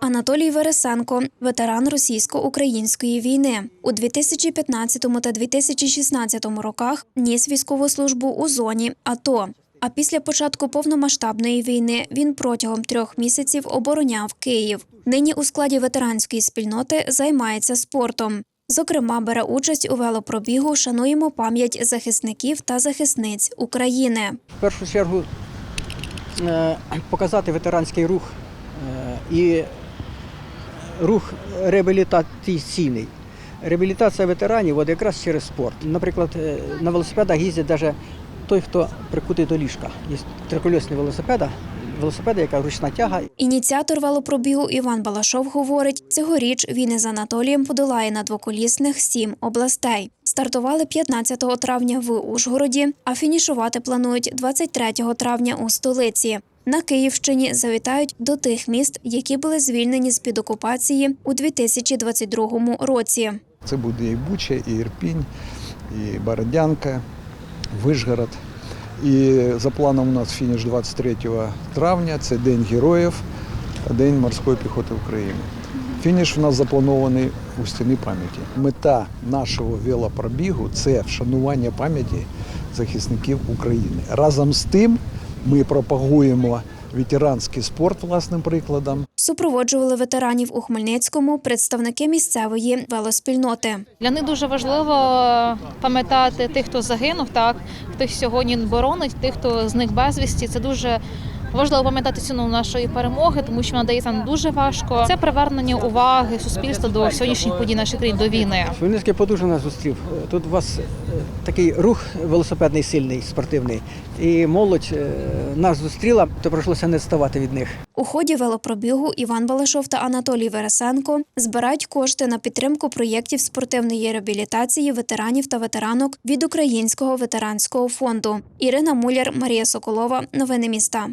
Анатолій Вересенко, ветеран російсько-української війни. У 2015 та 2016 роках ніс військову службу у зоні АТО. А після початку повномасштабної війни він протягом трьох місяців обороняв Київ. Нині у складі ветеранської спільноти займається спортом. Зокрема, бере участь у велопробігу Шануємо пам'ять захисників та захисниць України. В першу чергу е, показати ветеранський рух е, і рух реабілітаційний. Реабілітація ветеранів от якраз через спорт. Наприклад, е, на велосипедах їздять навіть той, хто прикутий до ліжка. Є трикольосні велосипеди, велосипеди, яка ручна тяга. Ініціатор велопробігу Іван Балашов говорить, цьогоріч він із Анатолієм подолає на двоколісних сім областей. Стартували 15 травня в Ужгороді, а фінішувати планують 23 травня у столиці. На Київщині завітають до тих міст, які були звільнені з під окупації у 2022 році. Це буде і Буча, і Ірпінь, і Бородянка, Вишгород. І за планом у нас фініш 23 травня, це День героїв, День морської піхоти України. Фініш у нас запланований у стіни пам'яті. Мета нашого велопробігу це вшанування пам'яті захисників України. Разом з тим ми пропагуємо ветеранський спорт власним прикладом. Супроводжували ветеранів у Хмельницькому представники місцевої велоспільноти. Для них дуже важливо пам'ятати тих, хто загинув, так тих сьогодні боронить, тих, хто зник безвісті. Це дуже важливо пам'ятати ціну нашої перемоги, тому що вона дається нам дуже важко. Це привернення уваги суспільства до сьогоднішніх подій нашої країни, до війни. Хмельницький подуже нас зустрів. Тут у вас е, такий рух велосипедний сильний, спортивний. І молодь е, нас зустріла, то прийшлося не відставати від них. У ході велопробігу Іван Балашов та Анатолій Вересенко збирають кошти на підтримку проєктів спортивної реабілітації ветеранів та ветеранок від Українського ветеранського фонду. Ірина Муляр, Марія Соколова. Новини міста.